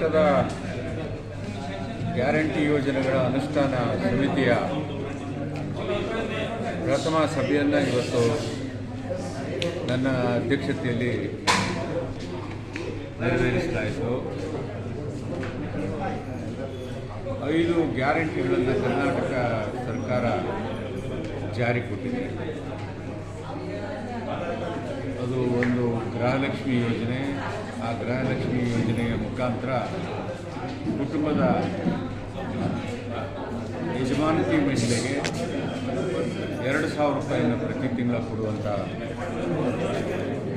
ಮಟ್ಟದ ಗ್ಯಾರಂಟಿ ಯೋಜನೆಗಳ ಅನುಷ್ಠಾನ ಸಮಿತಿಯ ಪ್ರಥಮ ಸಭೆಯನ್ನು ಇವತ್ತು ನನ್ನ ಅಧ್ಯಕ್ಷತೆಯಲ್ಲಿ ನೆರವೇರಿಸಲಾಯಿತು. ಐದು ಗ್ಯಾರಂಟಿಗಳನ್ನು ಕರ್ನಾಟಕ ಸರ್ಕಾರ ಜಾರಿ ಕೊಟ್ಟಿದೆ. ಅದು ಒಂದು ಗೃಹಲಕ್ಷ್ಮಿ ಯೋಜನೆ ಆ ಗೃಹಲಕ್ಷ್ಮಿ ಯೋಜನೆಯ ಮುಖಾಂತರ ಕುಟುಂಬದ ಯಜಮಾನತಿ ಮಹಿಳೆಗೆ ಎರಡು ಸಾವಿರ ರೂಪಾಯಿಯನ್ನು ಪ್ರತಿ ತಿಂಗಳ ಕೊಡುವಂಥ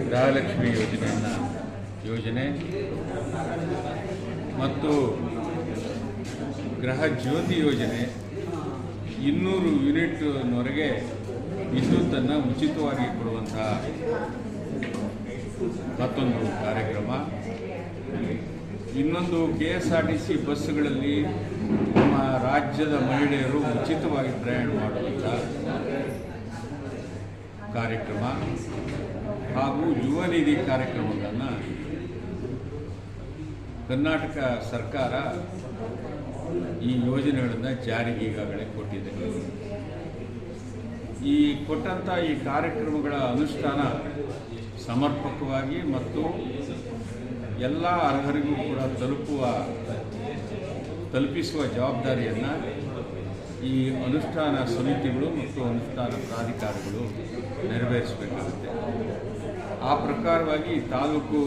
ಗೃಹಲಕ್ಷ್ಮಿ ಯೋಜನೆಯನ್ನು ಯೋಜನೆ ಮತ್ತು ಗೃಹ ಜ್ಯೋತಿ ಯೋಜನೆ ಇನ್ನೂರು ಯೂನಿಟ್ನವರೆಗೆ ವಿದ್ಯುತ್ತನ್ನು ಉಚಿತವಾಗಿ ಕೊಡುವಂತಹ ಮತ್ತೊಂದು ಕಾರ್ಯಕ್ರಮ. ಇನ್ನೊಂದು K S R T C ಬಸ್ಸುಗಳಲ್ಲಿ ನಮ್ಮ ರಾಜ್ಯದ ಮಹಿಳೆಯರು ಉಚಿತವಾಗಿ ಪ್ರಯಾಣ ಮಾಡುವಂಥ ಕಾರ್ಯಕ್ರಮ ಹಾಗೂ ಯುವ ನಿಧಿ ಕಾರ್ಯಕ್ರಮಗಳನ್ನು ಕರ್ನಾಟಕ ಸರ್ಕಾರ ಈ ಯೋಜನೆಗಳನ್ನು ಜಾರಿಗೆ ಈಗಾಗಲೇ ಕೊಟ್ಟಿದೆ. ಈ ಕೊಟ್ಟಂಥ ಈ ಕಾರ್ಯಕ್ರಮಗಳ ಅನುಷ್ಠಾನ ಸಮರ್ಪಕವಾಗಿ ಮತ್ತು ಎಲ್ಲ ಅರ್ಹರಿಗೂ ಕೂಡ ತಲುಪುವ, ತಲುಪಿಸುವ ಜವಾಬ್ದಾರಿಯನ್ನು ಈ ಅನುಷ್ಠಾನ ಸಮಿತಿಗಳು ಮತ್ತು ಅನುಷ್ಠಾನ ಪ್ರಾಧಿಕಾರಗಳು ನೆರವೇರಿಸಬೇಕಾಗುತ್ತೆ. ಆ ಪ್ರಕಾರವಾಗಿ ತಾಲೂಕು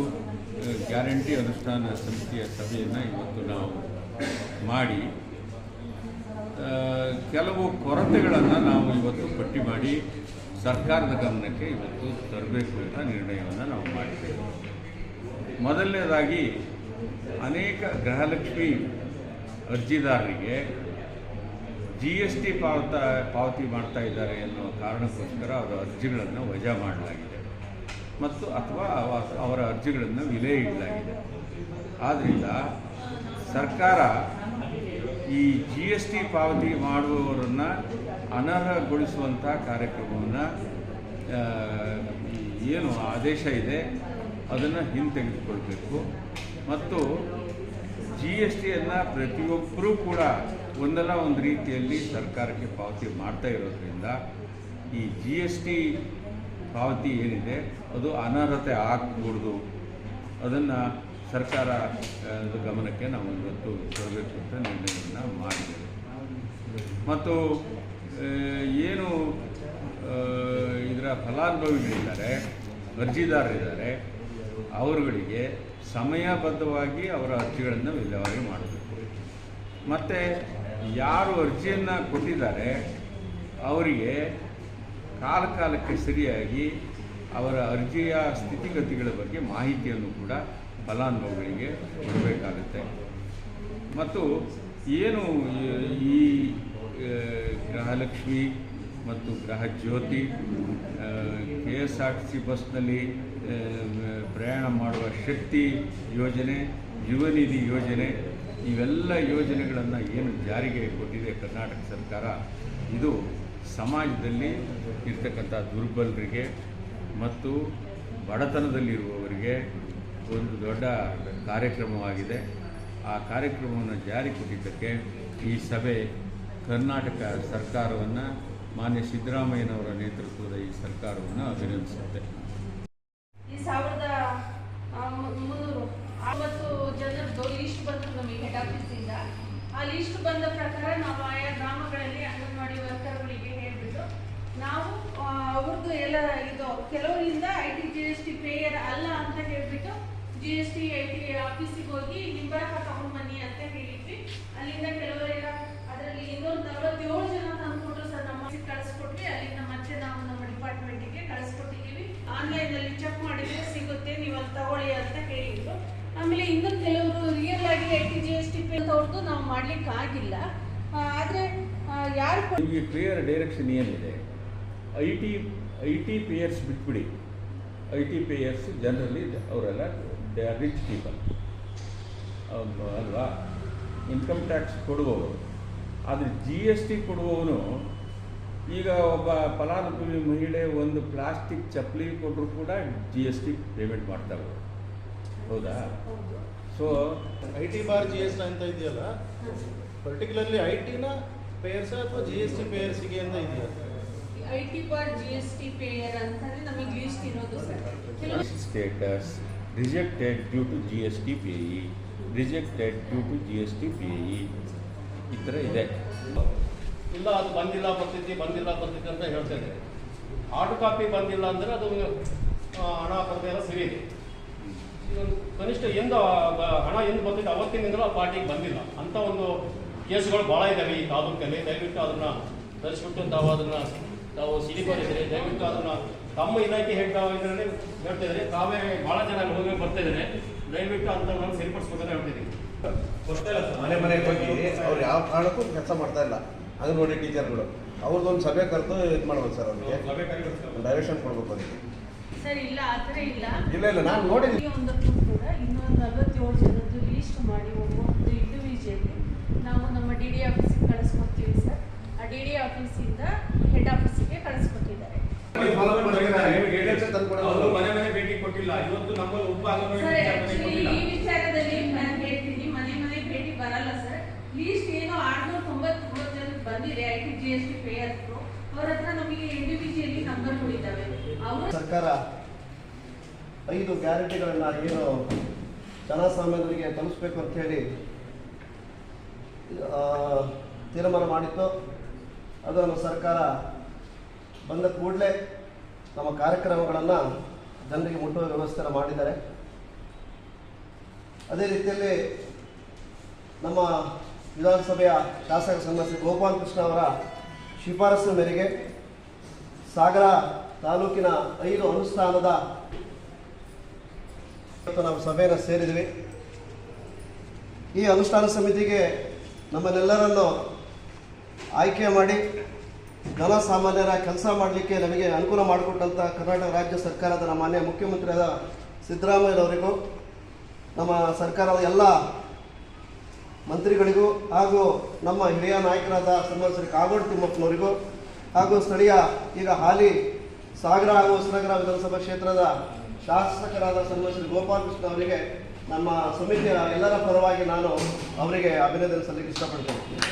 ಗ್ಯಾರಂಟಿ ಅನುಷ್ಠಾನ ಸಮಿತಿಯ ಸಭೆಯನ್ನು ಇವತ್ತು ನಾವು ಮಾಡಿ ಕೆಲವು ಕೊರತೆಗಳನ್ನು ನಾವು ಇವತ್ತು ಪಟ್ಟಿ ಮಾಡಿ ಸರ್ಕಾರದ ಗಮನಕ್ಕೆ ಇವತ್ತು ತರಬೇಕು ಅಂತ ನಿರ್ಣಯವನ್ನು ನಾವು ಮಾಡಿದ್ದೇವೆ. ಮೊದಲನೇದಾಗಿ, ಅನೇಕ ಗೃಹಲಕ್ಷ್ಮಿ ಅರ್ಜಿದಾರರಿಗೆ ಜಿ ಎಸ್ ಟಿ ಪಾವತ, ಪಾವತಿ ಮಾಡ್ತಾ ಇದ್ದಾರೆ ಎನ್ನುವ ಕಾರಣಕ್ಕೋಸ್ಕರ ಅವರ ಅರ್ಜಿಗಳನ್ನು ವಜಾ ಮಾಡಲಾಗಿದೆ. ಮತ್ತು ಅಥವಾ ಅವರ ಅರ್ಜಿಗಳನ್ನು ವಿಲೇ ಇಡಲಾಗಿದೆ ಆದ್ದರಿಂದ ಸರ್ಕಾರ ಈ ಜಿ ಎಸ್ ಟಿ ಪಾವತಿ ಮಾಡುವವರನ್ನು ಅನರ್ಹಗೊಳಿಸುವಂಥ ಕಾರ್ಯಕ್ರಮವನ್ನು ಏನು ಆದೇಶ ಇದೆ, ಅದನ್ನು ಹಿಂತೆಗೆದುಕೊಳ್ಬೇಕು. ಮತ್ತು ಜಿ ಎಸ್ ಟಿಯನ್ನು ಪ್ರತಿಯೊಬ್ಬರೂ ಕೂಡ ಒಂದಲ್ಲ ಒಂದು ರೀತಿಯಲ್ಲಿ ಸರ್ಕಾರಕ್ಕೆ ಪಾವತಿ ಮಾಡ್ತಾ ಇರೋದ್ರಿಂದ ಈ ಜಿ ಎಸ್ ಟಿ ಪಾವತಿ ಏನಿದೆ, ಅದು ಅನರ್ಹತೆ ಆಗಕೂಡ್ದು ಅದನ್ನು ಸರ್ಕಾರ ಗಮನಕ್ಕೆ ನಾವು ಇವತ್ತು ತರಬೇಕು ಅಂತ ನಿರ್ಣಯವನ್ನು ಮಾಡಿದ್ದೇವೆ. ಮತ್ತು ಏನು ಇದರ ಫಲಾನುಭವಿಗಳಿದ್ದಾರೆ ಅರ್ಜಿದಾರರಿದ್ದಾರೆ ಅವರುಗಳಿಗೆ ಸಮಯಬದ್ಧವಾಗಿ ಅವರ ಅರ್ಜಿಗಳನ್ನು ವಿಲೇವಾರಿ ಮಾಡಬೇಕು. ಮತ್ತು, ಯಾರು ಅರ್ಜಿಯನ್ನು ಕೊಟ್ಟಿದ್ದಾರೆ, ಅವರಿಗೆ ಕಾಲಕಾಲಕ್ಕೆ ಸರಿಯಾಗಿ ಅವರ ಅರ್ಜಿಯ ಸ್ಥಿತಿಗತಿಗಳ ಬಗ್ಗೆ ಮಾಹಿತಿಯನ್ನು ಕೂಡ ಫಲಾನುಭವಿಗಳಿಗೆ ಕೊಡಬೇಕಾಗುತ್ತೆ. ಮತ್ತು ಏನು ಈ- ಗೃಹಲಕ್ಷ್ಮಿ ಮತ್ತು Gruha Jyothi K S R T C ಬಸ್ನಲ್ಲಿ ಪ್ರಯಾಣ ಮಾಡುವ ಶಕ್ತಿ ಯೋಜನೆ, ಯುವನಿಧಿ ಯೋಜನೆ, ಇವೆಲ್ಲ ಯೋಜನೆಗಳನ್ನು ಏನು ಜಾರಿಗೆ ಕೊಟ್ಟಿದೆ ಕರ್ನಾಟಕ ಸರ್ಕಾರ, ಇದು ಸಮಾಜದಲ್ಲಿ ಇರ್ತಕ್ಕಂಥ ದುರ್ಬಲರಿಗೆ ಮತ್ತು ಬಡತನದಲ್ಲಿರುವವರಿಗೆ ಒಂದು ದೊಡ್ಡ ಕಾರ್ಯಕ್ರಮವಾಗಿದೆ. ಆ ಕಾರ್ಯಕ್ರಮವನ್ನು ಜಾರಿ ಕೊಟ್ಟಿದ್ದಕ್ಕೆ ಈ ಸಭೆ ಕರ್ನಾಟಕ ಸರ್ಕಾರವನ್ನು ಮಾನ್ಯ ಸಿದ್ದರಾಮಯ್ಯನವರ ನೇತೃತ್ವದ ಈ ಸರ್ಕಾರವನ್ನು ಅಭಿನಂದಿಸುತ್ತೆ. ಈ ಸಾವಿರದ ಮುನ್ನೂರು, ಅರವತ್ತು ಜನರದ್ದು ಲೀಸ್ಟ್ ಬಂತು ನಮಗೆ ಹೆಡ್ ಆಫೀಸಿಂದ ಆ ಲೀಸ್ಟ್ ಬಂದ ಪ್ರಕಾರ ನಾವು ಆಯಾ ಗ್ರಾಮಗಳಲ್ಲಿ ಅಂಗನವಾಡಿ ವರ್ಕರ್ಗಳಿಗೆ ಹೇಳ್ಬಿಟ್ಟು ನಾವು ಅವ್ರದ್ದು ಎಲ್ಲ ಇದು ಕೆಲವರಿಂದ I T G S T payer ಅಲ್ಲ ಅಂತ ಹೇಳ್ಬಿಟ್ಟು G S T I T ಆಫೀಸಿಗೆ ಹೋಗಿ ನಿಂಬರಕ ತಗೊಂಡ್ ಬನ್ನಿ ಅಂತ ಹೇಳಿದ್ವಿ. ಅಲ್ಲಿಂದ ಕೆಲವರೆಲ್ಲ ಅದರಲ್ಲಿ ಇನ್ನೊಂದು ನಲವತ್ತೇಳು ಜನ ತಂದ್ಕೊಟ್ರು ಸರ್, ನಮ್ಮ ಕಳಿಸ್ಕೊಟ್ವಿ. ಅಲ್ಲಿಂದ ಮತ್ತೆ ನಾವು ನಮ್ಮ ಡಿಪಾರ್ಟ್ಮೆಂಟಿಗೆ ಕಳಿಸ್ಕೊಟ್ಟಿದ್ದೀವಿ ಆನ್ಲೈನ್ ಅಲ್ಲಿ ಚೆಕ್ ಮಾಡಿದ್ರೆ ಸಿಗುತ್ತೆ ನೀವು ಅಲ್ಲಿ ತಗೊಳ್ಳಿ ಅಂತ ಹೇಳಿದ್ರು. ಆಮೇಲೆ ಇನ್ನೊಂದು ಕೆಲವರು ರಿಯಲ್ ಆಗಿ I T G S T pay ನಾವು ಮಾಡ್ಲಿಕ್ಕೆ ಆಗಿಲ್ಲ. ಆದ್ರೆ ಯಾರು ನಿಮಗೆ ಕ್ಲಿಯರ್ ಡೈರೆಕ್ಷನ್ ಏನಿದೆ? I T I T payers ಬಿಟ್ಬಿಡಿ. ಐ ಟಿ ಪೇಯರ್ಸ್ ಜನರಲಿ ಅವರೆಲ್ಲ ದೇ ಆರ್ ರಿಚ್ ಪೀಪಲ್ ಅಲ್ವಾ? ಇನ್ಕಮ್ ಟ್ಯಾಕ್ಸ್ ಕೊಡುವವರು. ಆದರೆ ಜಿ ಎಸ್ ಟಿ ಕೊಡುವವನು ಈಗ ಒಬ್ಬ ಫಲಾನುಭವಿ ಮಹಿಳೆ ಒಂದು ಪ್ಲಾಸ್ಟಿಕ್ ಚಪ್ಪಲಿ ಕೊಟ್ಟರು ಕೂಡ ಜಿ ಎಸ್ ಟಿ ಪೇಮೆಂಟ್ ಮಾಡ್ತಾರೆ ಹೌದಾ? So I T bar G S ಅಂತ ಇದೆಯಲ್ಲ? ಪರ್ಟಿಕ್ಯುಲರ್ಲಿ ಐ ಟಿನ ಪೇಯರ್ಸ್ ಅಥವಾ ಜಿ ಎಸ್ ಟಿ ಪೇಯರ್ಸಿಗೆ ಅಂತ ಇದೆಯಾ I T bar G S T payer ಅಂತಂದ್ರೆ ನಮಗೆ ಲೀಸ್ಟ್ ಇರೋದು sir. Status rejected due to G S T P E, rejected due to G S T P E, ಈ ಥರ ಇದೆ. ಇಲ್ಲ, ಅದು ಬಂದಿಲ್ಲ, ಬರ್ತಿದ್ದಿ ಬಂದಿಲ್ಲ, ಬರ್ತಿದ್ದಿ ಅಂತ ಹೇಳ್ತೇನೆ ಹಾರ್ಡ್ ಕಾಪಿ ಬಂದಿಲ್ಲ ಅಂದರೆ ಅದು ಹಣ ಬರ್ತಾ ಇಲ್ಲ ಸರಿ ಕನಿಷ್ಠ ಎಂದು ಹಣ ಎಂದು ಬರ್ತಿದೆ ಅವತ್ತಿನಿಂದಲೂ ಆ ಪಾರ್ಟಿಗೆ ಬಂದಿಲ್ಲ. ಅಂತ ಒಂದು ಕೇಸುಗಳು ಭಾಳ ಇದ್ದಾವೆ ಈ ತಾಲೂಕಲ್ಲಿ. ದಯವಿಟ್ಟು ಅದನ್ನು ತರಿಸ್ಬಿಟ್ಟು, ತಾವು ಅದನ್ನು, ತಾವು ಸಿಡಿಕೊಂಡಿದ್ದೀರಿ ದಯವಿಟ್ಟು ಅದನ್ನು ತಮ್ಮ ಇಲಾಖೆ ಹೆಡ್ ಇದರಲ್ಲಿ ಹೇಳ್ತಾ ಇದ್ದಾರೆ. ತಾವೇ ಭಾಳ ಜನ ಅಲ್ಲಿ ಹೋಗಿ ಬರ್ತಾ ಇದ್ದಾರೆ. ದಯವಿಟ್ಟು ಅಂಥವ್ರನ್ನ ಸರಿಪಡಿಸ್ಬೇಕಂತ ಹೇಳ್ತಿದ್ದೀನಿ ಮನೆ ಮನೆಗೆ ಹೋಗಿ ಅವ್ರು ಯಾವ ಕಾರಣಕ್ಕೂ ಕೆಲಸ ಮಾಡ್ತಾ ಇಲ್ಲ. ಅಂಗನವಾಡಿ ಟೀಚರ್ಗಳು ಅವ್ರದ್ದೊಂದು ಸಭೆ ಕರೆದು ಇದು ಮಾಡ್ಬೇಕು ಸರ್ ಅವ್ರಿಗೆ. ಡೈರೆಕ್ಷನ್ ಕೊಡ್ಬೇಕು ಅದಕ್ಕೆ ಸರ್ ಇಲ್ಲ ಆ ಥರ ಇಲ್ಲ. ಇಲ್ಲ ಇಲ್ಲ ನಾನು ನೋಡಿದ್ದೀನಿ ಒಂದಕ್ಕೂ ಕೂಡ ಇನ್ನೊಂದು ನಲವತ್ತೇಳು ಜನದ್ದು ಲೀಸ್ಟ್ ಮಾಡಿ ಒಬ್ಬೊಂದು ಇಂಡಿವಿಜುವಲಿ ನಾವು ನಮ್ಮ ಡಿ ಡಿ ಆಫೀಸಿಗೆ ಕಳಿಸ್ಕೊಡ್ತೀವಿ ಸರ್. ಆ ಡಿ ಡಿ ಆಫೀಸಿಂದ ಹೆಡ್ ಆಫೀಸಿಗೆ ಕಳಿಸ್ಕೊಟ್ಟಿದ್ದಾರೆ ಅವರು ಮನೆ ಮನೆ ಭೇಟಿ ಕೊಟ್ಟಿಲ್ಲ. ಇವತ್ತು ನಮ್ಮಲ್ಲಿ ಒಬ್ಬ ಸರ್ ಆಕ್ಚುಲಿ ಕೊಟ್ಟಿಲ್ಲ. ಈ ವಿಚಾರದಲ್ಲಿ ನಾನು ಹೇಳ್ತೀನಿ ಮನೆ ಮನೆ ಭೇಟಿ ಬರಲ್ಲ ಸರ್. ಲೀಸ್ಟ್ ಏನೋ ಆರ್ನೂರ ತೊಂಬತ್ತೊಂಬತ್ತು ಜನ ಬಂದಿದೆ I T G S T payers ಅವ್ರ ಹತ್ರ ನಮಗೆ ಇಂಡಿವಿಜುವಲಿ ನಂಬರ್ಗಳಿದ್ದಾವೆ ಅವರು ಸರ್ಕಾರ ಐದು ಗ್ಯಾರಂಟಿಗಳನ್ನ ಏನು ಜನಸಾಮಾನ್ಯರಿಗೆ ತಲುಪಿಸ್ಬೇಕು ಅಂತ ಹೇಳಿ ಆ, ತೀರ್ಮಾನ ಮಾಡಿತ್ತು. ಅದನ್ನು ಸರ್ಕಾರ ಬಂದ ಕೂಡಲೇ ನಮ್ಮ ಕಾರ್ಯಕ್ರಮಗಳನ್ನು ಜನರಿಗೆ ಮುಟ್ಟುವ ವ್ಯವಸ್ಥೆಯನ್ನು ಮಾಡಿದ್ದಾರೆ. ಅದೇ ರೀತಿಯಲ್ಲಿ ನಮ್ಮ ವಿಧಾನಸಭೆಯ ಶಾಸಕ ಗೋಪಾಲಕೃಷ್ಣ ಗೋಪಾಲ್ ಕೃಷ್ಣ ಅವರ ಶಿಫಾರಸ್ಸಿನ ಮೇರೆಗೆ ಸಾಗರ ತಾಲೂಕಿನ ಐದು ಅನುಷ್ಠಾನದ ಇವತ್ತು ನಾವು ಸಭೆಯನ್ನು ಸೇರಿದ್ವಿ. ಈ ಅನುಷ್ಠಾನ ಸಮಿತಿಗೆ ನಮ್ಮನ್ನೆಲ್ಲರನ್ನು ಆಯ್ಕೆ ಮಾಡಿ ಜನಸಾಮಾನ್ಯರ ಕೆಲಸ ಮಾಡಲಿಕ್ಕೆ ನಮಗೆ ಅನುಕೂಲ ಮಾಡಿಕೊಟ್ಟಂಥ ಕರ್ನಾಟಕ ರಾಜ್ಯ ಸರ್ಕಾರದ ನಮ್ಮ ಮಾನ್ಯ ಮುಖ್ಯಮಂತ್ರಿಯಾದ ಸಿದ್ದರಾಮಯ್ಯನವರಿಗೂ ನಮ್ಮ ಸರ್ಕಾರದ ಎಲ್ಲ ಮಂತ್ರಿಗಳಿಗೂ ಹಾಗೂ ನಮ್ಮ ಹಿರಿಯ ನಾಯಕರಾದ ಸನ್ಮಾನ ಶ್ರೀ ಕಾಗೋಡು ತಿಮ್ಮಪ್ಪನವರಿಗೂ ಹಾಗೂ ಸ್ಥಳೀಯ ಈಗ ಹಾಲಿ ಸಾಗರ ಹಾಗೂ ಹೊಸನಗರ ವಿಧಾನಸಭಾ ಕ್ಷೇತ್ರದ ಶಾಸಕರಾದ ಸನ್ಮಾನ ಶ್ರೀ ಗೋಪಾಲಕೃಷ್ಣ ಅವರಿಗೆ ನಮ್ಮ ಸಮಿತಿಯ ಎಲ್ಲರ ಪರವಾಗಿ ನಾನು ಅವರಿಗೆ ಅಭಿನಂದನೆ ಸಲ್ಲಿಕ್ಕೆ ಇಷ್ಟಪಡ್ತೇನೆ.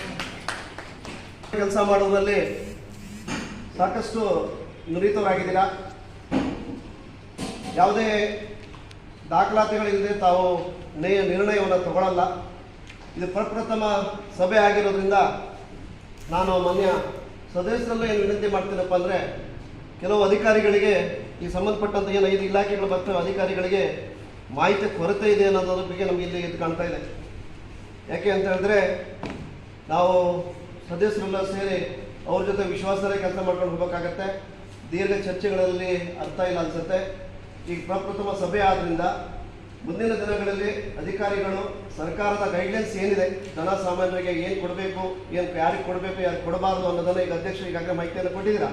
ಕೆಲಸ ಮಾಡೋದ್ರಲ್ಲಿ ಸಾಕಷ್ಟು ನುರಿತವರಾಗಿದ್ದೀರಾ ಯಾವುದೇ ದಾಖಲಾತಿಗಳಿಲ್ಲದೆ ತಾವು ನೇಯ ನಿರ್ಣಯವನ್ನು ತಗೊಳ್ಳಲ್ಲ ಇದು ಪ್ರಪ್ರಥಮ ಸಭೆ ಆಗಿರೋದ್ರಿಂದ ನಾನು ಮಾನ್ಯ ಸದಸ್ಯರಲ್ಲೂ ಏನು ವಿನಂತಿ ಮಾಡ್ತೀನಪ್ಪ ಅಂದರೆ ಕೆಲವು ಅಧಿಕಾರಿಗಳಿಗೆ, ಈ ಸಂಬಂಧಪಟ್ಟಂತ ಏನು ಐದು ಇಲಾಖೆಗಳು ಬರ್ತವೆ ಅಧಿಕಾರಿಗಳಿಗೆ ಮಾಹಿತಿ ಕೊರತೆ ಇದೆ ಅನ್ನೋದ್ರ ಬಗ್ಗೆ ನಮಗೆ ಇಲ್ಲಿ ಇದು ಕಾಣ್ತಾ ಇದೆ. ಯಾಕೆ ಅಂತ ಹೇಳಿದ್ರೆ ನಾವು ಸದಸ್ಯರೆಲ್ಲ ಸೇರಿ ಅವ್ರ ಜೊತೆ ವಿಶ್ವಾಸರೇ ಕೆಲಸ ಮಾಡ್ಕೊಂಡು ಹೋಗ್ಬೇಕಾಗತ್ತೆ. ದೀರ್ಘ ಚರ್ಚೆಗಳಲ್ಲಿ ಅರ್ಥ ಇಲ್ಲ ಅನ್ಸುತ್ತೆ. ಈಗ ಪ್ರಪ್ರಥಮ ಸಭೆ ಆದ್ರಿಂದ ಮುಂದಿನ ದಿನಗಳಲ್ಲಿ ಅಧಿಕಾರಿಗಳು, ಸರ್ಕಾರದ ಗೈಡ್ಲೈನ್ಸ್ ಏನಿದೆ ಜನಸಾಮಾನ್ಯರಿಗೆ ಏನು ಕೊಡಬೇಕು, ಏನು ಯಾರಿಗೆ ಕೊಡಬೇಕು ಯಾರು ಕೊಡಬಾರ್ದು ಅನ್ನೋದನ್ನು ಈಗ ಅಧ್ಯಕ್ಷರು ಈಗಾಗಲೇ ಮಾಹಿತಿಯನ್ನು ಕೊಟ್ಟಿದ್ದೀರಾ?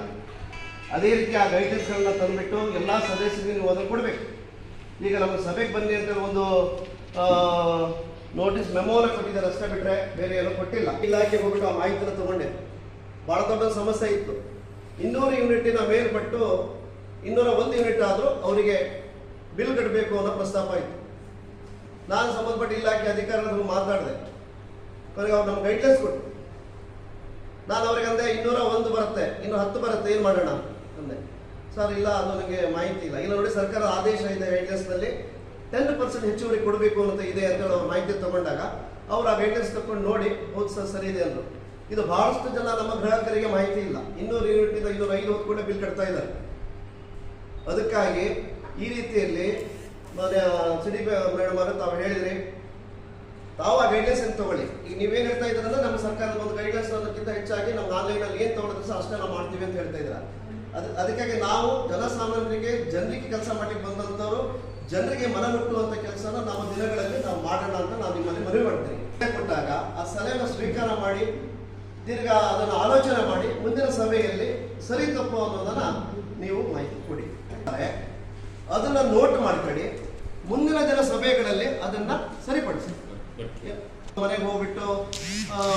ಅದೇ ರೀತಿ ಆ ಗೈಡ್ಲೈನ್ಸ್ಗಳನ್ನ ತಂದುಬಿಟ್ಟು ಎಲ್ಲ ಸದಸ್ಯರಿಗೆ ನೀವು ಅದನ್ನು ಕೊಡಬೇಕು. ಈಗ ನಮ್ಮ ಸಭೆಗೆ ಬನ್ನಿ ಅಂತ ಒಂದು ನೋಟಿಸ್ ಮೆಮೋನ ಕೊಟ್ಟಿದ್ದಾರೆ ಅಷ್ಟೇ ಬಿಟ್ಟರೆ ಬೇರೆ ಏನೂ ಕೊಟ್ಟಿಲ್ಲ. ಇಲಾಖೆಗೆ ಹೋಗ್ಬಿಟ್ಟು ಆ ಮಾಹಿತಿಯನ್ನು ತಗೊಂಡೆ. ಭಾಳ ದೊಡ್ಡ ಸಮಸ್ಯೆ ಇತ್ತು. ಇನ್ನೂರು ಯೂನಿಟಿನ ಮೇಲ್ಪಟ್ಟು ಇನ್ನೂರ ಒಂದು ಯೂನಿಟ್ ಆದರೂ ಅವರಿಗೆ ಬಿಲ್ ಕಟ್ಟಬೇಕು ಅನ್ನೋ ಪ್ರಸ್ತಾಪ ಇತ್ತು. ನಾನು ಸಂಬಂಧಪಟ್ಟ ಇಲಾಖೆ ಅಧಿಕಾರಿಗಳು ಮಾತಾಡಿದೆ. ಕೊನೆಗೆ ಅವ್ರು ನಮ್ಗೆ ಗೈಡ್ಲೈನ್ಸ್ ಕೊಟ್ಟು ನಾನು ಅವ್ರಿಗೆ ಅಂದೆ, ಇನ್ನೂರ ಒಂದು ಬರುತ್ತೆ ಇನ್ನು ಹತ್ತು ಬರುತ್ತೆ, ಏನು ಮಾಡೋಣ? ಅಂದೆ. ಸರ್, ಇಲ್ಲ, ಅದು ನನಗೆ ಮಾಹಿತಿ ಇಲ್ಲ. ಇಲ್ಲ ನೋಡಿ ಸರ್ಕಾರದ ಆದೇಶ ಇದೆ ಗೈಡ್ಲೈನ್ಸ್ನಲ್ಲಿ ಟೆನ್ ಪರ್ಸೆಂಟ್ ಹೆಚ್ಚುವರಿ ಕೊಡಬೇಕು ಅಂತ ಇದೆ ಅಂತ ಹೇಳಿ ಅವ್ರು ಮಾಹಿತಿ ತಗೊಂಡಾಗ, ಅವ್ರು ಆ ಗೈಡ್ಲೈನ್ಸ್ ತಗೊಂಡು ನೋಡಿ, ಹೌದು ಸರ್ ಸರಿ ಇದೆ ಅಂದರು. ಇದು ಬಹಳಷ್ಟು ಜನ ನಮ್ಮ ಗ್ರಾಹಕರಿಗೆ ಮಾಹಿತಿ ಇಲ್ಲ. ಇನ್ನೂರು ಯೂನಿಟ್ ಇನ್ನೂರ ಐದು ಹೊತ್ತು ಬಿಲ್ ಕಟ್ತಾ ಇದ್ದಾರೆ. ಅದಕ್ಕಾಗಿ ಈ ರೀತಿಯಲ್ಲಿ ಸಿಡಿ ಮೇಡಮ್ ಅವರು, ತಾವು ಹೇಳಿದ್ರಿ. ತಾವು ಆ ಗೈಡ್ಲೈನ್ಸ್ ಅಂತ ತಗೊಳ್ಳಿ. ಈಗ ನೀವೇನು ಹೇಳ್ತಾ ಇದ್ರಂದ್ರೆ ನಮ್ಮ ಸರ್ಕಾರದ ಒಂದು ಗೈಡ್ಲೈನ್ಸ್ ಅನ್ನೋದಕ್ಕಿಂತ ಹೆಚ್ಚಾಗಿ ನಮ್ಮ ಆನ್ಲೈನ್ ಅಲ್ಲಿ ಏನ್ ತಗೊಳಿದ್ರು ಸಹ ಅಷ್ಟೇ ನಾವು ಮಾಡ್ತೀವಿ ಅಂತ ಹೇಳ್ತಾ ಇದ್ದಾರೆ. ಅದ್ ಅದಕ್ಕಾಗಿ ನಾವು ಜನಸಾಮಾನ್ಯರಿಗೆ ಜನರಿಗೆ ಕೆಲಸ ಮಾಡಲಿಕ್ಕೆ ಬಂದಂತವರು ಜನರಿಗೆ ಮನ ಮುಟ್ಟುವಂತ ಕೆಲಸನ ನಾವು ದಿನಗಳಲ್ಲಿ ನಾವು ಮಾಡೋಣ ಅಂತ ನಾವು ನಿಮ್ಮಲ್ಲಿ ಮನವಿ ಮಾಡ್ತೀವಿ. ಕೊಟ್ಟಾಗ ಆ ಸಲಹೆನ ಸ್ವೀಕಾರ ಮಾಡಿ ತಿರ್ಗಾ ಅದನ್ನು ಆಲೋಚನೆ ಮಾಡಿ ಮುಂದಿನ ಸಭೆಯಲ್ಲಿ ಸರಿ ತಪ್ಪು ಅನ್ನೋದನ್ನು ನೀವು ಮಾಹಿತಿ ಕೊಡಿ. ಅದನ್ನ ನೋಟ್ ಮಾಡ್ಕೊಳ್ಳಿ. ಮುಂದಿನ ದಿನ ಸಭೆಗಳಲ್ಲಿ ಅದನ್ನ ಸರಿಪಡಿಸಿ. ಮನೆಗೆ ಹೋಗ್ಬಿಟ್ಟು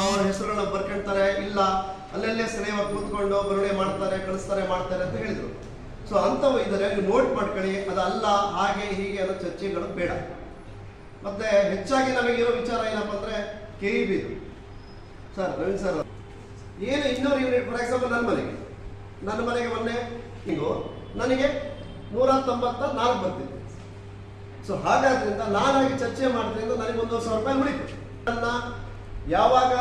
ಅವ್ರ ಹೆಸರುಗಳನ್ನ ಬರ್ಕೊಳ್ತಾರೆ ಇಲ್ಲ, ಅಲ್ಲಲ್ಲೇ ಸರಿಯಾಗಿ ಕೂತ್ಕೊಂಡು ಬರವಣೆ ಮಾಡ್ತಾರೆ, ಕಳಿಸ್ತಾರೆ, ಮಾಡ್ತಾರೆ ಅಂತ ಹೇಳಿದ್ರು. ಸೊ ಅಂಥವು ಇದ್ದಾರೆ ನೀವು ನೋಟ್ ಮಾಡ್ಕೊಳ್ಳಿ, ಅದಲ್ಲ, ಹಾಗೆ, ಹೀಗೆ ಅನ್ನೋ ಚರ್ಚೆಗಳು ಬೇಡ. ಮತ್ತೆ ಹೆಚ್ಚಾಗಿ ನಮಗಿರೋ ವಿಚಾರ ಏನಪ್ಪ ಅಂದ್ರೆ K E B sir Ravindra sir ಏನು ಇನ್ನೂರು ಯೂನಿಟ್? ಫಾರ್ ಎಕ್ಸಾಂಪಲ್ ನನ್ನ ಮನೆಗೆ. ನನ್ನ ಮನೆಗೆ ಮೊನ್ನೆ ಹಿಂಗು, ನನಗೆ ನೂರ ತೊಂಬತ್ತ ನಾಲ್ಕು ಬರ್ತಿದೆ ಸೊ ಹಾಗಾದ್ರಿಂದ ನಾನಾಗಿ ಚರ್ಚೆ ಮಾಡಿದ್ರಿಂದ ನನಗೆ ಒಂದೂವರೆ ಸಾವಿರ ರೂಪಾಯಿ ಉಳಿತು. ನನ್ನ ಯಾವಾಗ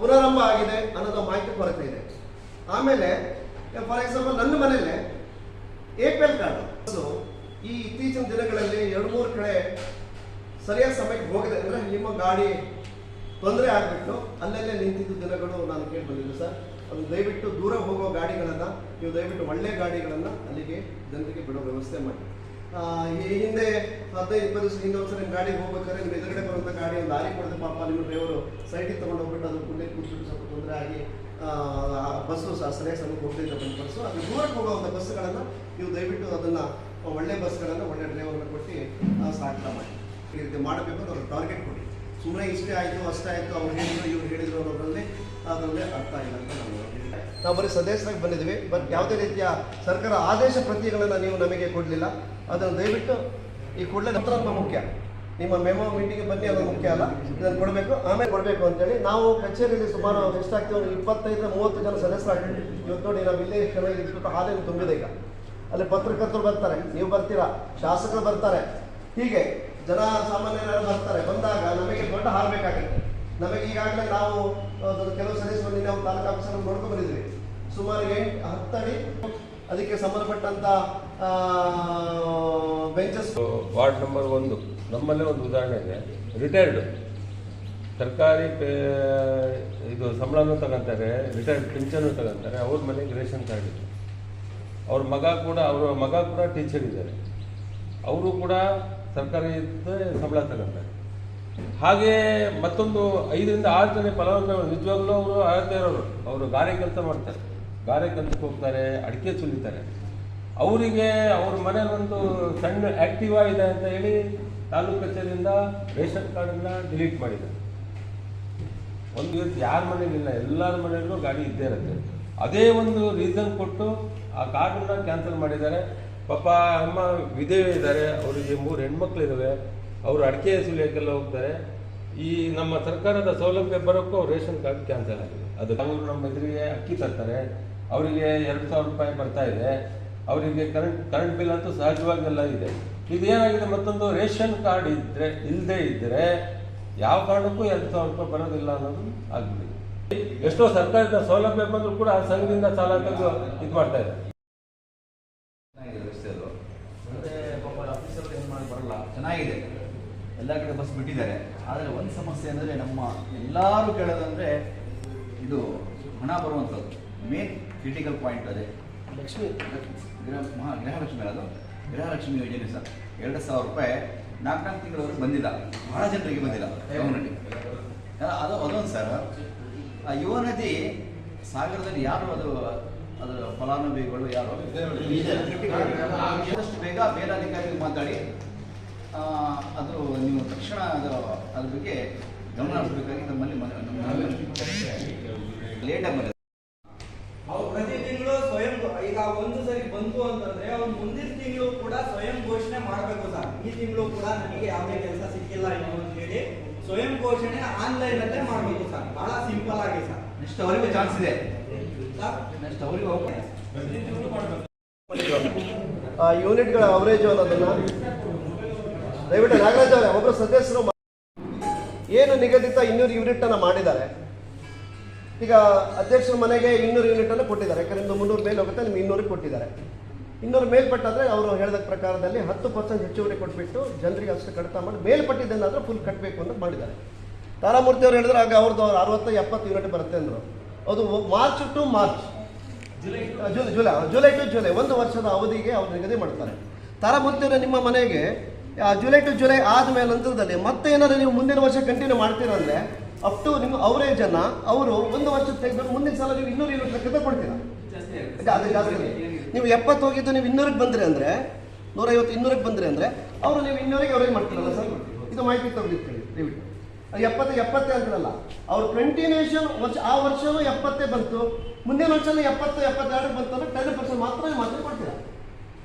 ಪುನರಂಭ ಆಗಿದೆ ಅನ್ನೋದು ಮಾಹಿತಿ ಕೊರತೆ ಇದೆ. ಆಮೇಲೆ ಫಾರ್ ಎಕ್ಸಾಂಪಲ್ ನನ್ನ ಮನೇಲೆ A P L card so ಈ ಇತ್ತೀಚಿನ ದಿನಗಳಲ್ಲಿ ಎರಡು ಮೂರು ಕಡೆ ಸರಿಯಾದ ಸಮಯಕ್ಕೆ ಹೋಗಿದೆ. ಅಂದರೆ ನಿಮ್ಮ ಗಾಡಿ ತೊಂದರೆ ಆಗಿಬಿಟ್ಟು ಅಲ್ಲಲ್ಲೇ ನಿಂತಿದ್ದ ಜನಗಳು ನಾನು ಕೇಳಿ ಬಂದಿದ್ದೆ ಸರ್. ಅದು ದಯವಿಟ್ಟು ದೂರ ಹೋಗೋ ಗಾಡಿಗಳನ್ನು, ನೀವು ದಯವಿಟ್ಟು ಒಳ್ಳೆ ಗಾಡಿಗಳನ್ನು ಅಲ್ಲಿಗೆ ಜನರಿಗೆ ಬಿಡೋ ವ್ಯವಸ್ಥೆ ಮಾಡಿ. ಈ ಹಿಂದೆ ಹದಿನೈದು, ಇಪ್ಪತ್ತು ದಿವಸ ಹಿಂದೆ ಒಂದ್ಸರಿ ಗಾಡಿಗೆ ಹೋಗ್ಬೇಕಾದ್ರೆ ನಿಮ್ಮ ಎದುರುಗಡೆ ಬರುವಂಥ ಗಾಡಿ ಒಂದು ಲಾರಿ ಕೊಡದೆ ಪಾಪ ನಿಮ್ಮ ಡ್ರೈವರು ಸೈಡಿಗೆ ತೊಗೊಂಡು ಹೋಗ್ಬಿಟ್ಟು ಅದು ಕುಂಡೆ ಕೂತ್ಬಿಟ್ಟು ಸ್ವಲ್ಪ ತೊಂದರೆ ಆಗಿ ಬಸ್ಸು ಸಹ ಸರಿಯಾಗಿ ಸಮಯಕ್ಕೆ ಹೋಗ್ತಿದ್ದ ಬಸ್ಸು ಅದು ದೂರಕ್ಕೆ ಹೋಗುವಂಥ ಬಸ್ಸುಗಳನ್ನು ನೀವು ದಯವಿಟ್ಟು ಅದನ್ನು ಒಳ್ಳೆ ಬಸ್ಗಳನ್ನು ಒಳ್ಳೆ ಡ್ರೈವರ್ನ ಕೊಟ್ಟು ಸಾಗ್ತಾ ಮಾಡಿ. ಈ ರೀತಿ ಮಾಡಬೇಕು ಅಂತ ಅವ್ರಿಗೆ ಟಾರ್ಗೆಟ್ ಕೊಡಿ. ಸುಮ್ಮನೆ ಇಷ್ಟೇ ಆಯಿತು, ಅಷ್ಟೇ ಆಯಿತು, ಅವ್ರು ಹೇಳಿದ್ರು, ಇವ್ರು ಹೇಳಿದ್ರು ಅನ್ನೋದ್ರಲ್ಲಿ ಅದರಲ್ಲಿ ಅರ್ಥ ಇಲ್ಲ ಅಂತ ನಾವು. ನಾವು ಬರೀ ಸದಸ್ಯರಾಗಿ ಬಂದಿದ್ದೀವಿ, ಬಟ್ ಯಾವುದೇ ರೀತಿಯ ಸರ್ಕಾರ ಆದೇಶ ಪ್ರತಿಗಳನ್ನು ನೀವು ನಮಗೆ ಕೊಡಲಿಲ್ಲ. ಅದನ್ನು ದಯವಿಟ್ಟು ಈ ಕೂಡಲೇ ನಂತರ ಮುಖ್ಯ. ನಿಮ್ಮ ಮೆಮೊ ಮೀಟಿಂಗ್ ಬನ್ನಿ, ಅದು ಮುಖ್ಯ ಅಲ್ಲ. ಇದನ್ನು ಕೊಡಬೇಕು, ಆಮೇಲೆ ಕೊಡಬೇಕು ಅಂತೇಳಿ ನಾವು ಕಚೇರಿಯಲ್ಲಿ ಸುಮಾರು ಎಷ್ಟಾಗ್ತೀವಿ ಒಂದು ಇಪ್ಪತ್ತೈದರಿಂದ ಮೂವತ್ತು ಜನ ಸದಸ್ಯರಾಗ್ತೀವಿ. ಇವತ್ತು ನೋಡಿ ನಾವು ಇಲ್ಲೇ ಚೆನ್ನಾಗಿ ಇಟ್ಬಿಟ್ಟು ಹಾಲೇನು ತುಂಬಿದೆ ಈಗ. ಅಲ್ಲಿ ಪತ್ರಕರ್ತರು ಬರ್ತಾರೆ, ನೀವು ಬರ್ತೀರಾ? ಶಾಸಕರು ಬರ್ತಾರೆ. ಹೀಗೆ ಜನ ಸಾಮಾನ್ಯರು ಬರ್ತಾರೆ, ಬಂದಾಗ ದೊಡ್ಡ ಹಾಲ್ ಬೇಕಾಗುತ್ತೆ ನಮಗೆ ಈಗಾಗಲೇ ನಾವು ಕೆಲವು ನಿನ್ನೆ ನಾವು ತಾಲೂಕು ಆಫೀಸರ್ ನೋಡ್ಕೊಂಡು ಬಂದಿದ್ವಿ. ಸುಮಾರು ಎಂಟು ಹತ್ತಡಿ ಅದಕ್ಕೆ ಸಂಬಂಧಪಟ್ಟಂತ ಬೆಂಚಸ್ ವಾರ್ಡ್ ನಂಬರ್ ಒಂದು. ನಮ್ಮಲ್ಲೇ ಒಂದು ಉದಾಹರಣೆ ಇದೆ. ರಿಟೈರ್ಡ್ ಸರ್ಕಾರಿ ಇದು ಸಂಬಳನೂ ತಗೊಂತಾರೆ ರಿಟೈರ್ಡ್ ಪಿಂಚನು ತಗೊಂತಾರೆ. ಅವ್ರ ಮನೆಗೆ ರೇಷನ್ ಕಾರ್ಡ್ ಇದೆ. ಅವ್ರ ಮಗ ಕೂಡ, ಅವರ ಮಗ ಕೂಡ ಟೀಚರ್ ಇದ್ದಾರೆ. ಅವರು ಕೂಡ ಸರ್ಕಾರಿ ಸಂಬಳ ತಗೊಂತಾರೆ. ಹಾಗೆ ಮತ್ತೊಂದು ಐದರಿಂದ ಆರು ಜನ ಫಲಾನುಭವಿಗಳು, ನಿಜವಾಗ್ಲೂ ಅವರು ಅರ್ಹತೆ ಇರೋರು ಅವರು ಗಾರೆ ಕೆಲಸ ಮಾಡ್ತಾರೆ. ಗಾರೆ ಕೆಲಸಕ್ಕೆ ಹೋಗ್ತಾರೆ, ಅಡಿಕೆ ಸುಲಿತಾರೆ. ಅವರಿಗೆ ಅವ್ರ ಒಂದು ಸಣ್ಣ ಆ್ಯಕ್ಟಿವಾ ಇದೆ ಅಂತ ಹೇಳಿ ತಾಲೂಕು ಕಚೇರಿಯಿಂದ ರೇಷನ್ ಕಾರ್ಡನ್ನ ಡಿಲೀಟ್ ಮಾಡಿದ್ದಾರೆ. ಒಂದು ಇವತ್ತು ಯಾರ ಮನೇಲಿಲ್ಲ ಎಲ್ಲರ ಮನೆಯಲ್ಲೂ ಗಾಡಿ ಇದ್ದೇ ಇರುತ್ತೆ. ಅದೇ ಒಂದು ರೀಸನ್ ಕೊಟ್ಟು ಆ ಕಾರ್ಡನ್ನ ಕ್ಯಾನ್ಸಲ್ ಮಾಡಿದ್ದಾರೆ. ಪಾಪ ಅಮ್ಮ ವಿಧವೆ ಇದ್ದಾರೆ. ಅವರಿಗೆ ಮೂರು ಹೆಣ್ಮಕ್ಳು ಇದ್ದಾವೆ ಅವರು ಅಡಿಕೆ ಸುಲಿಯೋಕ್ಕೆಲ್ಲ ಹೋಗ್ತಾರೆ. ಈ ನಮ್ಮ ಸರ್ಕಾರದ ಸೌಲಭ್ಯ ಬರೋಕ್ಕೂ ಅವ್ರು ರೇಷನ್ ಕಾರ್ಡ್ ಕ್ಯಾನ್ಸಲ್ ಆಗಿದೆ. ಅದು ಅವರು ನಮ್ಮ ಎದುರಿಗೆ ಅಕ್ಕಿ ತರ್ತಾರೆ. ಅವರಿಗೆ ಎರಡು ಸಾವಿರ ರೂಪಾಯಿ ಬರ್ತಾ ಇದೆ. ಅವರಿಗೆ ಕರೆಂಟ್ ಕರೆಂಟ್ ಬಿಲ್ ಅಂತೂ ಸಹಜವಾಗೆಲ್ಲ ಇದೆ. ಇದೇನಾಗಿದೆ ಮತ್ತೊಂದು ರೇಷನ್ ಕಾರ್ಡ್ ಇದ್ದರೆ ಇಲ್ಲದೆ ಇದ್ದರೆ ಯಾವ ಕಾರಣಕ್ಕೂ ಎರಡು ಸಾವಿರ ರೂಪಾಯಿ ಬರೋದಿಲ್ಲ ಅನ್ನೋದು ಆಗ್ಬಿಟ್ಟಿದೆ. ಎಷ್ಟೋ ಸರ್ಕಾರದ ಸೌಲಭ್ಯ ಬಂದರೂ ಕೂಡ ಆ ಸಂಘದಿಂದ ಸಾಲ ತೆಗೆದು ಇದು ಮಾಡ್ತಾ ಇದ್ದಾರೆ. ಚೆನ್ನಾಗಿದೆ. ಎಲ್ಲ ಕಡೆ ಬಸ್ ಬಿಟ್ಟಿದ್ದಾರೆ. ಆದರೆ ಒಂದು ಸಮಸ್ಯೆ ಅಂದರೆ ನಮ್ಮ ಎಲ್ಲರೂ ಕೇಳೋದಂದರೆ ಇದು ಹಣ ಬರುವಂಥದ್ದು ಮೇನ್ ಕ್ರಿಟಿಕಲ್ ಪಾಯಿಂಟ್ ಅದೇ. ಲಕ್ಷ್ಮಿ. ಗೃಹ ಮಹಾ ಗೃಹಲಕ್ಷ್ಮಿ ಅದು. ಗೃಹಲಕ್ಷ್ಮಿ ಯೋಜನೆ ಸರ್. ಎರಡು ಸಾವಿರ ರೂಪಾಯಿ ನಾಲ್ಕು ನಾಲ್ಕು ತಿಂಗಳವರೆಗೆ ಬಂದಿಲ್ಲ. ಬಹಳ ಜನರಿಗೆ ಬಂದಿಲ್ಲ ಗೌರ್ಮೆಂಟ್ಗೆ ಅದು ಅದೊಂದು ಸರ್. ಆ ಯುವ ನದಿ ಸಾಗರದಲ್ಲಿ ಯಾರು ಅದು ಅದರ ಫಲಾನುಭವಿಗಳು ಯಾರು? ಆದಷ್ಟು ಬೇಗ ಮೇಲಾಧಿಕಾರಿಗೆ ಮಾತಾಡಿ ಅದು ನೀವು ತಕ್ಷಣ ಅದು ಅದ್ರ ಬಗ್ಗೆ ಗಮನ ಹರಿಸಬೇಕಾಗಿ ನಮ್ಮಲ್ಲಿ ಲೇಟಾಗಿ ಬಂದಿದೆ. ಅವ್ರು ಪ್ರತಿ ತಿಂಗಳು ಸ್ವಯಂ ಈಗ ಒಂದು ಸರಿ ಬಂತು ಅಂತಂದ್ರೆ ಅವ್ರು ಮುಂದಿನ ತಿಂಗಳು ಕೂಡ ಸ್ವಯಂ ಘೋಷಣೆ ಮಾಡಬೇಕು ಸರ್. ಈ ತಿಂಗಳು ಕೂಡ ನನಗೆ ಯಾವುದೇ ಕೆಲಸ ಸಿಕ್ಕಿಲ್ಲ ಏನು ಅಂತ ಹೇಳಿ ಸ್ವಯಂ ಘೋಷಣೆ ಆನ್ಲೈನ್ ಅಲ್ಲೇ ಮಾಡಬೇಕು ಸರ್. ಬಹಳ ಸಿಂಪಲ್ ಆಗಿ ಸರ್. ನೆಕ್ಸ್ಟ್ ಅವರಿಗೂ ಚಾನ್ಸ್ ಇದೆ. ಸರ್? ನೆಕ್ಸ್ಟ್ ಅವರಿಗೂ ಯೂನಿಟ್ಗಳ ಅವರೇಜ್ ಅನ್ನೋದನ್ನ ದಯವಿಟ್ಟು ನಾಗರಾಜ್ ಅವರೇ ಒಬ್ಬರು ಸದಸ್ಯರು ಏನು ನಿಗದಿತ ಇನ್ನೂರು ಯೂನಿಟ್ ಅನ್ನ ಮಾಡಿದ್ದಾರೆ. ಈಗ ಅಧ್ಯಕ್ಷರ ಮನೆಗೆ ಇನ್ನೂರು ಯೂನಿಟ್ ಅನ್ನು ಕೊಟ್ಟಿದ್ದಾರೆ. ಯಾಕಂದ್ರೆ ನಿಮ್ದು ಮುನ್ನೂರು ಮೇಲೆ ಹೋಗುತ್ತೆ ನಿಮ್ಗೆ ಇನ್ನೂರಿಗೆ ಕೊಟ್ಟಿದ್ದಾರೆ. ಇನ್ನೂರು ಮೇಲ್ಪಟ್ಟಾದ್ರೆ ಅವರು ಹೇಳಿದ ಪ್ರಕಾರದಲ್ಲಿ ಹತ್ತು ಪರ್ಸೆಂಟ್ ಹೆಚ್ಚುವರಿ ಕೊಟ್ಬಿಟ್ಟು ಜನರಿಗೆ ಅಷ್ಟು ಕಡಿತ ಮಾಡಿ ಮೇಲ್ಪಟ್ಟಿದ್ದೇನಾದ್ರೂ ಫುಲ್ ಕಟ್ಟಬೇಕು ಅಂತ ಮಾಡಿದ್ದಾರೆ. ತಾರಾಮೂರ್ತಿ ಅವರು ಹೇಳಿದ್ರೆ ಆಗ ಅವ್ರದ್ದು ಅವ್ರು ಅರವತ್ತು ಎಪ್ಪತ್ತು ಯೂನಿಟ್ ಬರುತ್ತೆ ಅಂದರು. ಅದು March to March July July July to July ಒಂದು ವರ್ಷದ ಅವಧಿಗೆ ಅವ್ರು ನಿಗದಿ ಮಾಡ್ತಾರೆ. ತಾರಾಮೂರ್ತಿ ಅವರೇ ನಿಮ್ಮ ಮನೆಗೆ ಜುಲೈ ಟು ಜುಲೈ ಆದಮೇಲೆ ನಂತರದಲ್ಲಿ ಮತ್ತೆ ಏನಾದರೂ ನೀವು ಮುಂದಿನ ವರ್ಷ ಕಂಟಿನ್ಯೂ ಮಾಡ್ತೀರಂದ್ರೆ ಅಪ್ ಟು ನಿಮ್ಮ ಅವರೇಜ್ ಅನ್ನ ಅವರು ಒಂದು ವರ್ಷ ತೆಗೆದು ಮುಂದಿನ ಸಲ ನೀವು ಇನ್ನೂರು ಲಕ್ಷ ಇದು ಅದು ಜಾಸ್ತಿ ನೀವು ಎಪ್ಪತ್ತು ಹೋಗಿದ್ದು ನೀವು ಇನ್ನೂರಿಗೆ ಬಂದ್ರಿ ಅಂದ್ರೆ, ನೂರೈವತ್ತು ಇನ್ನೂರಿಗೆ ಬಂದ್ರಿ ಅಂದ್ರೆ ಅವರು ನೀವು ಇನ್ನೂರಿಗೆ ಅವರೇಜ್ ಮಾಡ್ತೀರಲ್ಲ ಸರ್ ಇದು ಮಾಹಿತಿ ಅದು ಎಪ್ಪತ್ತು, ಎಪ್ಪತ್ತೇ ಅಂತಿರಲ್ಲ ಅವ್ರು ಕಂಟಿನ್ಯೂಷನ್ ವರ್ಷ, ಆ ವರ್ಷವೂ ಎಪ್ಪತ್ತೇ ಬಂತು, ಮುಂದಿನ ವರ್ಷನೂ ಎಪ್ಪತ್ತು ಎಪ್ಪತ್ತೆರಡು ಬಂತು ಅಂದ್ರೆ ಟೆನ್ ಪರ್ಸೆಂಟ್ ಮಾತ್ರ ಮಾತ್ರ ಕೊಡ್ತೀರಾ?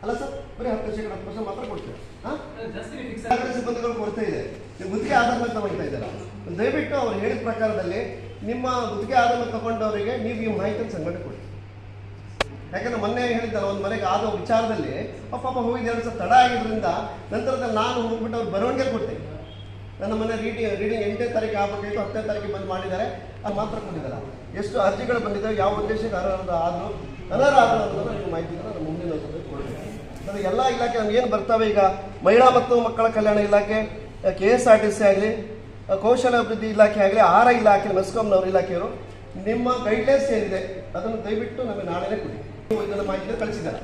ಅಲ್ಲ ಸರ್ ಬರೀ ಹತ್ತು ಶೇಕಡ ಹತ್ತು ಪರ್ಸೆಂಟ್ ಮಾತ್ರ ಕೊಡ್ತೀವಿ ಹಾಂ? ಸಿಬ್ಬಂದಿಗಳು ಕೊಡ್ತಾ ಇದೆ. ನೀವು ಗುತ್ತಿಗೆ ಆಧಾರ ಮೇಲೆ ತಗೊಳ್ತಾ ಇದ್ದೀರಾ? ದಯವಿಟ್ಟು ಅವ್ರು ಹೇಳಿದ ಪ್ರಕಾರದಲ್ಲಿ ನಿಮ್ಮ ಗುತ್ತಿಗೆ ಆಧಾರ ಮೇಲೆ ತಗೊಂಡವರಿಗೆ ನೀವು ಈ ಮಾಹಿತಿಯನ್ನು ಸಂಘಟನೆ ಕೊಡಿ. ಯಾಕಂದ್ರೆ ಮೊನ್ನೆ ಹೇಳಿದ್ದ ಒಂದು ಮನೆಗೆ ಆದ ವಿಚಾರದಲ್ಲಿ ಪಾಪ ಅಮ್ಮ ಹೋಗಿದ್ದು ಎರಡು ಸಲ ತಡ ಆಗಿದ್ರಿಂದ ನಂತರದಲ್ಲಿ ನಾನು ಹೋಗ್ಬಿಟ್ಟು ಅವ್ರು ಬರವಣಿಗೆ ಕೊಡ್ತೇನೆ ನನ್ನ ಮನೆ ರೀಡಿಂಗ್ ರೀಡಿಂಗ್ ಎಂಟನೇ ತಾರೀಕು ಆಗಬೇಕಾಯ್ತು ಹತ್ತನೇ ತಾರೀಕಿಗೆ ಬಂದು ಮಾಡಿದ್ದಾರೆ ಅದು ಮಾತ್ರ ಕೊಟ್ಟಿದ್ದಾರೆ ಎಷ್ಟು ಅರ್ಜಿಗಳು ಬಂದಿದ್ದಾವೆ ಯಾವ ಉದ್ದೇಶಕ್ಕೆ ಅರ್ಹರಾದ ಆದರೂ ಅನರ್ಹ ಆದರೂ ಮಾಹಿತಿ ನೀವು ಮಾಹಿತಿಯನ್ನು ನಾನು ಮುಂದಿನ ವರ್ಷದಲ್ಲಿ ಕೊಡಬೇಕು ನನಗೆ ಎಲ್ಲ ಇಲಾಖೆ ನಮ್ಗೆ ಏನು ಬರ್ತವೆ ಈಗ? ಮಹಿಳಾ ಮತ್ತು ಮಕ್ಕಳ ಕಲ್ಯಾಣ ಇಲಾಖೆ K S R T C ಆಗಲಿ ಕೌಶಲ ಅಭಿವೃದ್ಧಿ ಇಲಾಖೆ ಆಗಲಿ ಆಹಾರ ಇಲಾಖೆ ಮೆಸ್ಕಾಂನವ್ರ ಇಲಾಖೆಯವರು ನಿಮ್ಮ ಗೈಡ್ಲೈನ್ಸ್ ಏನಿದೆ ಅದನ್ನು ದಯವಿಟ್ಟು ನಮಗೆ ನಾಳೆನೇ ಕೊಡಿ. ನೀವು ಇದನ್ನು ಮಾಹಿತಿ ಕಳಿಸಿದ್ದಾರೆ.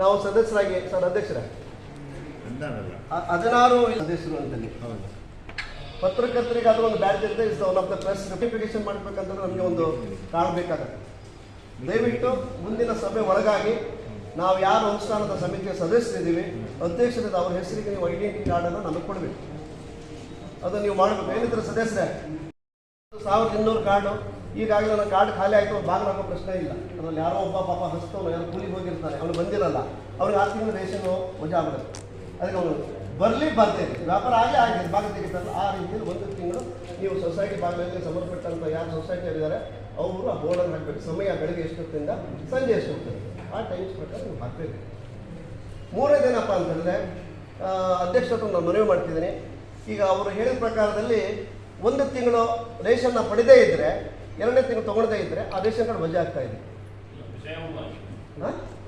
ನಾವು ಸದಸ್ಯರಾಗಿ ಸರ್ ಅಧ್ಯಕ್ಷರ. ಹದಿನಾರು ಸದಸ್ಯರು ಅಂತಲ್ಲಿ ಪತ್ರಕರ್ತರಿಗೆ ಅದು ಒಂದು ಬ್ಯಾಡ್ಜ್ ಇರುತ್ತೆ is one of the press notification ಮಾಡಬೇಕಂತಂದ್ರೆ ನಮಗೆ ಒಂದು ಕಾಣಬೇಕಾಗತ್ತೆ ಬೇಕಾಗುತ್ತೆ. ದಯವಿಟ್ಟು ಮುಂದಿನ ಸಭೆ ಒಳಗಾಗಿ ನಾವು ಯಾರು ಅನುಷ್ಠಾನದ ಸಮಿತಿಯ ಸದಸ್ಯರಿದ್ದೀವಿ ಅಧ್ಯಕ್ಷರದ ಅವ್ರ ಹೆಸರಿಗೆ ನೀವು ಐಡೆಂಟಿಟಿ ಕಾರ್ಡನ್ನು ನಮಗೆ ಕೊಡಬೇಕು. ಅದನ್ನು ನೀವು ಮಾಡಬೇಕು. ಏನಿದ್ರೆ ಸದಸ್ಯರೇ, ಸಾವಿರದ ಇನ್ನೂರು ಕಾರ್ಡು, ಈಗಾಗಲೇ ನನ್ನ ಕಾರ್ಡ್ ಖಾಲಿ ಆಯಿತು ಭಾಗ ಹಾಕೋ ಪ್ರಶ್ನೆ ಇಲ್ಲ. ಅದ್ರಲ್ಲಿ ಯಾರೋ ಒಬ್ಬ ಪಾಪ ಹಸ್ತವನು ಯಾರು ಕೂಲಿಗೆ ಹೋಗಿರ್ತಾರೆ ಅವನು ಬಂದಿರಲ್ಲ. ಅವ್ರಿಗೆ ಆ ತಿಂಗಳು ರೇಷನ್ನು ಮಜಾ ಅದಕ್ಕೆ ಅವನು ಬರಲಿ ಬರ್ತೇನೆ ವ್ಯಾಪಾರ ಆಗಲಿ ಆಗಿದೆ ಭಾಗ ತೆಗಿತಾರಲ್ಲ ಆ ರೀತಿಯಲ್ಲಿ ಒಂದು ತಿಂಗಳು ನೀವು ಸೊಸೈಟಿ ಭಾಗದಲ್ಲಿ ಸಂಬಂಧಪಟ್ಟಂಥ ಯಾರು ಸೊಸೈಟಿ ಇದ್ದಾರೆ ಅವರು ಆ ಬೋರ್ಡನ್ನು ಹಾಕಬೇಕು. ಸಮಯ ಬೆಳಗ್ಗೆ ಎಷ್ಟೊತ್ತಿಂದ ಸಂಜೆ ಎಷ್ಟೊತ್ತಿಂದ. ಆ ಟೈಮ್ಸ್ ಪ್ರಕಾರ ನೀವು ಹಾಕಬೇಕು ಮೂರನೇದೇನಪ್ಪ ಅಂತಂದರೆ ಅಧ್ಯಕ್ಷ ಹತ್ರ ನಾನು ಮನವಿ ಮಾಡ್ತಿದ್ದೀನಿ. ಈಗ ಅವರು ಹೇಳಿದ ಪ್ರಕಾರದಲ್ಲಿ ಒಂದು ತಿಂಗಳು ರೇಷನ್ನ ಪಡೆದೇ ಇದ್ದರೆ ಎರಡನೇ ತಿಂಗಳು ತೊಗೊಳ್ದೇ ಇದ್ದರೆ ಆ ರೇಷನ್ ಕಾರ್ಡ್ ವಜೆ ಆಗ್ತಾ ಇದೆ.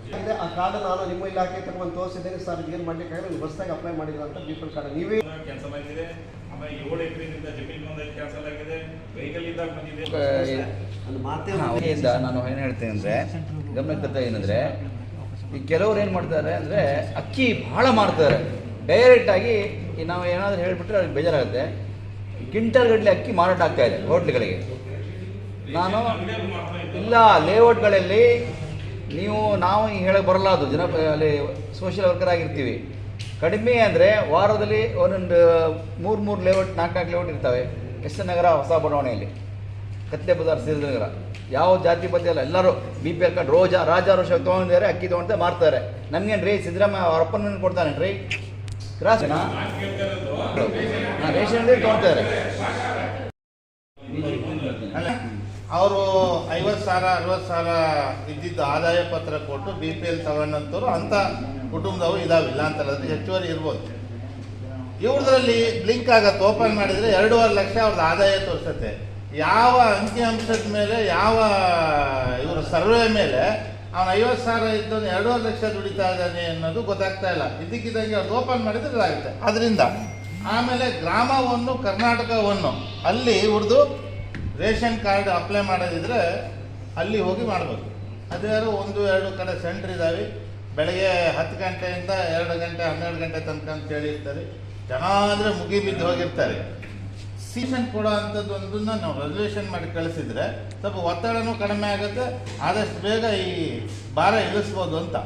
ಇದೆ, ಆ ಕಾರ್ಡ್ ನಾನು ನಿಮ್ಮ ಇಲಾಖೆ ತಗೊಂಡು ತೋರಿಸಿದ್ದೇನೆ ಸರ್ ಏನು ಮಾಡಲಿಕ್ಕೆ ನೀವು ಬಸ್ದಾಗ ಅಪ್ಲೈ ಮಾಡಿಲ್ಲ ಅಂತ ಬಿ ಪಿ ಕಾರ್ಡ್ ನೀವೇ ಕ್ಯಾನ್ಸಲ್ ಆಗಿದೆ. ಆಮೇಲೆ ಏಳು ಎಕರೆನಿಂದ ಜಮೀನು ಒಂದು ಕ್ಯಾನ್ಸಲ್ ಆಗಿದೆ. ವೆಹಿಕಲ್ ಇಂದ ಬಂದಿದೆ. ನಾನು ಏನು ಹೇಳ್ತೇನೆ ಅಂದರೆ ಗಮನಕ್ಕೆ ಏನಂದ್ರೆ ಈ ಕೆಲವ್ರು ಏನು ಮಾಡ್ತಾರೆ ಅಂದರೆ ಅಕ್ಕಿ ಭಾಳ ಮಾಡ್ತಾರೆ ಡೈರೆಕ್ಟಾಗಿ ಆಗಿ ನಾವು ಏನಾದರೂ ಹೇಳಿಬಿಟ್ರೆ ಅವ್ರಿಗೆ ಬೇಜಾರಾಗುತ್ತೆ. ಕ್ವಿಂಟಲ್ ಗಟ್ಟಲೆ ಅಕ್ಕಿ ಮಾರಾಟ ಆಗ್ತಾ ಇದೆ ಹೋಟ್ಲ್ಗಳಿಗೆ. ನಾನು ಇಲ್ಲ ಲೇಔಟ್ಗಳಲ್ಲಿ ನೀವು, ನಾವು ಹೇಳಕ್ಕೆ ಬರಲ್ಲ ಅದು. ಜನ, ಅಲ್ಲಿ ಸೋಷಿಯಲ್ ವರ್ಕರ್ ಆಗಿರ್ತೀವಿ. ಕಡಿಮೆ ಅಂದರೆ ವಾರದಲ್ಲಿ ಒಂದೊಂದು, ಮೂರು ಮೂರು ಲೇಔಟ್ ನಾಲ್ಕು ನಾಲ್ಕು ಲೇಔಟ್ ಇರ್ತವೆ. ಎಸ್ ಎನ್ ನಗರ, ಹೊಸ ಬಡಾವಣೆಯಲ್ಲಿ. ಕತ್ತೆ ಬಜಾರ್ ಯಾವ ಜಾತಿ ಪತಿ ಅಲ್ಲ, ಎಲ್ಲರೂ ಬಿ ಪಿ ಎಲ್ ಕಾರ್ಡ್ ರೋಜ, ರಾಜ ರೋಷ ತೊಗೊಂಡಿದ್ದಾರೆ, ಅಕ್ಕಿ ತೊಗೊಂಡ್ರೆ ಮಾರ್ತಾರೆ. ನಮ್ಗೇನು ರೀ, ಸಿದ್ದರಾಮಯ್ಯ ಅವ್ರ ಅಪ್ಪನ ಕೊಡ್ತಾನೆ ರೀ ಕ್ರಾಸ್ ರೇಷನ್ ತೊಗೊಳ್ತಾರೆ ಅವರು ಐವತ್ತು ಸಾವಿರ, ಅರವತ್ತು ಸಾವಿರ ಇದ್ದಿದ್ದು ಆದಾಯ ಪತ್ರ ಕೊಟ್ಟು ಬಿ ಪಿ ಎಲ್ ತಗೊಂಡಂಥವ್ರು ಅಂಥ ಕುಟುಂಬದವು ಇದಾವೆ ಇಲ್ಲ ಅಂತಲ್ಲ, ಅದು ಹೆಚ್ಚುವರಿ ಇರ್ಬೋದು. ಇವ್ರದ್ರಲ್ಲಿ ಲಿಂಕ್ ಆಗತ್ತೆ, ಓಪನ್ ಮಾಡಿದರೆ ಎರಡೂವರೆ ಲಕ್ಷ ಅವ್ರದ್ದು ಆದಾಯ ತೋರಿಸುತ್ತೆ. ಯಾವ ಅಂಕಿ ಅಂಶದ ಮೇಲೆ, ಯಾವ ಇವರ ಸರ್ವೆ ಮೇಲೆ ಅವನು ಐವತ್ತು ಸಾವಿರ ಇದ್ದವನು ಎರಡೂವರೆ ಲಕ್ಷ ದುಡಿತಾ ಇದ್ದಾನೆ ಅನ್ನೋದು ಗೊತ್ತಾಗ್ತಾ ಇಲ್ಲ. ಇದಕ್ಕಿದ್ದಂಗೆ ಅವ್ರದ್ದು ಓಪನ್ ಮಾಡಿದ್ರೆ ಇದಾಗುತ್ತೆ. ಅದರಿಂದ ಆಮೇಲೆ ಗ್ರಾಮ ಒನ್ನು ಕರ್ನಾಟಕ ಒನ್ನು ಅಲ್ಲಿ ಇವ್ರದ್ದು ರೇಷನ್ ಕಾರ್ಡ್ ಅಪ್ಲೈ ಮಾಡೋದಿದ್ರೆ ಅಲ್ಲಿ ಹೋಗಿ ಮಾಡಬೇಕು ಅದ್ಯಾರು ಒಂದು, ಎರಡು ಕಡೆ ಸೆಂಟ್ರ್ ಇದ್ದಾವೆ ಬೆಳಗ್ಗೆ ಹತ್ತು ಗಂಟೆಯಿಂದ ಎರಡು ಗಂಟೆ, ಹನ್ನೆರಡು ಗಂಟೆ ತನಕ ಅಂತ ಹೇಳಿರ್ತಾರೆ ಜನ ಅಂದರೆ ಮುಗಿ ಬಿದ್ದು ಹೋಗಿರ್ತಾರೆ. ಸೀಸನ್ ಕೊಡೋ ಅಂಥದ್ದು ಒಂದನ್ನು ನಾವು ರೆಸಲ್ಯೂಷನ್ ಮಾಡಿ ಕಳಿಸಿದ್ರೆ ಸ್ವಲ್ಪ ಒತ್ತಡನೂ ಕಡಿಮೆ ಆಗುತ್ತೆ. ಆದಷ್ಟು ಬೇಗ ಈ ಭಾರ ಇಳಿಸ್ಬೋದು ಅಂತ.